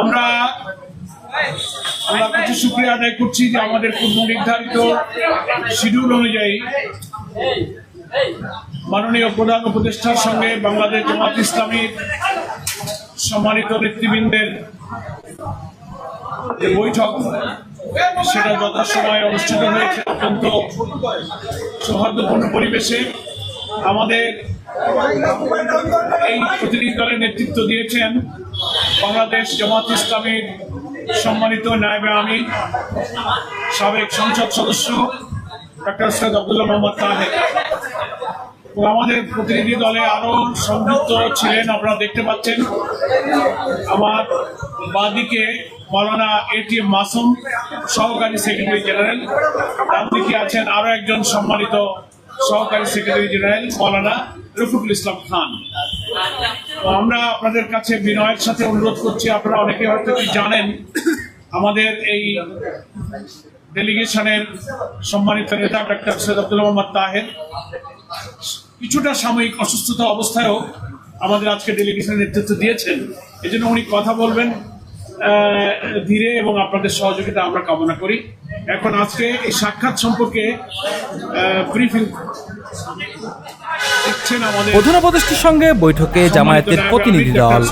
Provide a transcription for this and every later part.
আমরা আল্লাহর কাছে শুক্রিয়া আদায় করছি যে আমাদের পূর্ব নির্ধারিত শিডিউল অনুযায়ী মাননীয় প্রধান উপদেষ্টার সঙ্গে বাংলাদেশ জামাত ইসলামীর সম্মানিত নেতৃবৃন্দের যে বৈঠক, সেটা যথাসময়ে অনুষ্ঠিত হয়েছে অত্যন্ত সৌহার্দ্যপূর্ণ পরিবেশে। আমাদের এই প্রতিনিধি দলের নেতৃত্ব দিয়েছেন বাংলাদেশ জামাত ইসলামীর সম্মানিত নায়েবে আমি সাবেক সংসদ সদস্য ডক্টর সৈয়দ আব্দুল্লাহ মোহাম্মদ তাহের। তো আমাদের প্রতিনিধি দলে আরও সংযুক্ত ছিলেন, আপনারা দেখতে পাচ্ছেন। আমার বাদিকে মৌলানা এটিএম মাসুম, সহকারী সেক্রেটারি জেনারেল। ডান দিকে আছেন আরও একজন সম্মানিত সহকারী সেক্রেটারি জেনারেল, মৌলানা রফিকুল ইসলাম খান। তো আমরা আপনাদের কাছে বিনয়ের সাথে অনুরোধ করছি, আপনারা অনেকে হয়তো জানেন, আমাদের এই ডেলিগেশনের সম্মানিত নেতা ডাক্তার সৈয়দ আব্দুল মোহাম্মদ তাহের, কিছুটা সাময়িক অসুস্থতা অবস্থায়ও আমাদের আজকে ডেলিগেশনের নেতৃত্ব দিয়েছেন। এই জন্য উনি কথা বলবেন ধীরে এবং আপনাদের সহযোগিতা আমরা কামনা করি। এখন আজকে এই সাক্ষাৎ সম্পর্কে ব্রিফিং প্রধান উপদেষ্টার সঙ্গে বৈঠকে জামায়াতের প্রতিনিধি দল।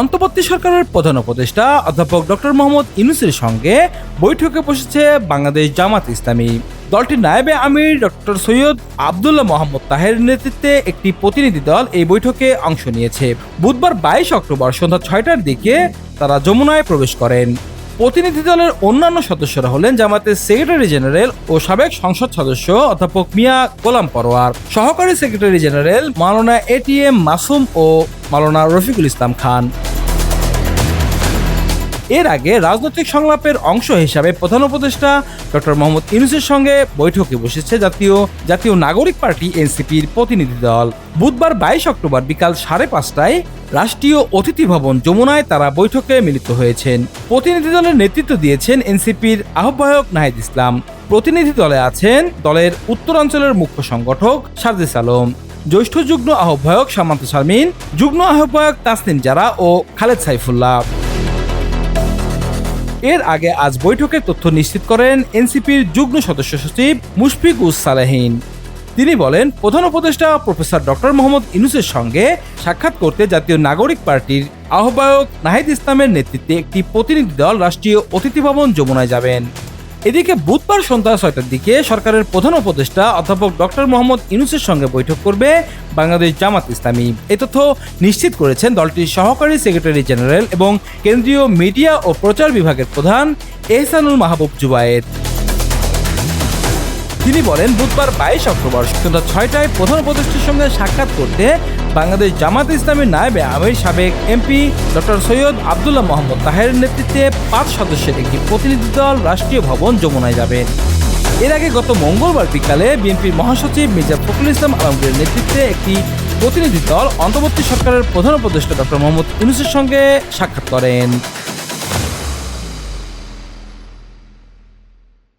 অন্তর্বর্তী সরকারের প্রধান উপদেষ্টা অধ্যাপক ডক্টর মোহাম্মদ ইউনুসের সঙ্গে বৈঠকে বসেছে বাংলাদেশ জামাত ইসলামী। দলটির নায়েবে আমির ডক্টর সৈয়দ আবদুল্লাহ মোহাম্মদ তাহের নেতৃত্বে একটি প্রতিনিধি দল এই বৈঠকে অংশ নিয়েছে। বুধবার বাইশ অক্টোবর সন্ধ্যা ছয়টার দিকে তারা যমুনায় প্রবেশ করেন। প্রতিনিধি দলের অন্যান্য সদস্যরা হলেন জামাতের সেক্রেটারি জেনারেল ও সাবেক সংসদ সদস্য অধ্যাপক মিয়া গোলাম পরোয়ার, সহকারী secretary general Maulana ATM Masum ও মাওলানা রফিকুল ইসলাম খান। এর আগে রাজনৈতিক সংলাপের অংশ হিসাবে প্রধান উপদেষ্টা ডক্টর মোহাম্মদ ইউনুসের সঙ্গে বৈঠকে বসেছে জাতীয় জাতীয় নাগরিক পার্টি এনসিপির প্রতিনিধি দল। বুধবার বাইশ অক্টোবর বিকাল সাড়ে পাঁচটায় রাষ্ট্রীয় অতিথি ভবন যমুনায় তারা বৈঠকে মিলিত হয়েছেন। প্রতিনিধি দলের নেতৃত্ব দিয়েছেন এনসিপির আহ্বায়ক নাহিদ ইসলাম। প্রতিনিধি দলে আছেন দলের উত্তরাঞ্চলের মুখ্য সংগঠক সারদিস আলম। জ্যৈষ্ঠ যুগ্ম আহ্বায়ক সামান্ত শারমিন, যুগ্ম আহ্বায়ক তাসনিম জারা ও খালেদ সাইফুল্লাহ। এর আগে আজ বৈঠকে তথ্য নিশ্চিত করেন এনসিপির যুগ্ম সদস্য সচিব মুশফিক উস সালেহীন। তিনি বলেন, প্রধান উপদেষ্টা প্রফেসর ডক্টর মোহাম্মদ ইনুসের সঙ্গে সাক্ষাৎ করতে জাতীয় নাগরিক পার্টির আহ্বায়ক নাহিদ ইসলামের নেতৃত্বে একটি প্রতিনিধি দল রাষ্ট্রীয় অতিথি ভবন যমুনায় যাবেন। এদিকে বুধবার সন্ধ্যা ছয়টার দিকে সরকারের প্রধান উপদেষ্টা অধ্যাপক ডক্টর মোহাম্মদ ইউনুসের সঙ্গে বৈঠক করবে বাংলাদেশ জামাত ইসলামী। এ তথ্য নিশ্চিত করেছেন দলটির সহকারী সেক্রেটারি জেনারেল এবং কেন্দ্রীয় মিডিয়া ও প্রচার বিভাগের প্রধান এহসানুল মাহবুব জুবায়ের। তিনি বলেন, বুধবার বাইশ অক্টোবর সন্ধ্যা ছয়টায় প্রধান উপদেষ্টার সঙ্গে সাক্ষাৎ করতে বাংলাদেশ জামাত ইসলামের নায়েবে আমির সাবেক এমপি ডক্টর সৈয়দ আবদুল্লাহ মোহাম্মদ তাহের নেতৃত্বে পাঁচ সদস্যের একটি প্রতিনিধি দল রাষ্ট্রীয় ভবন যমুনায় যাবেন এর আগে গত মঙ্গলবার বিকালে বিএনপির মহাসচিব মির্জা ফখরুল ইসলাম আলমগীরের নেতৃত্বে একটি প্রতিনিধি দল অন্তর্বর্তী সরকারের প্রধান উপদেষ্টা ডক্টর মোহাম্মদ ইউনুসের সঙ্গে সাক্ষাৎ করেন।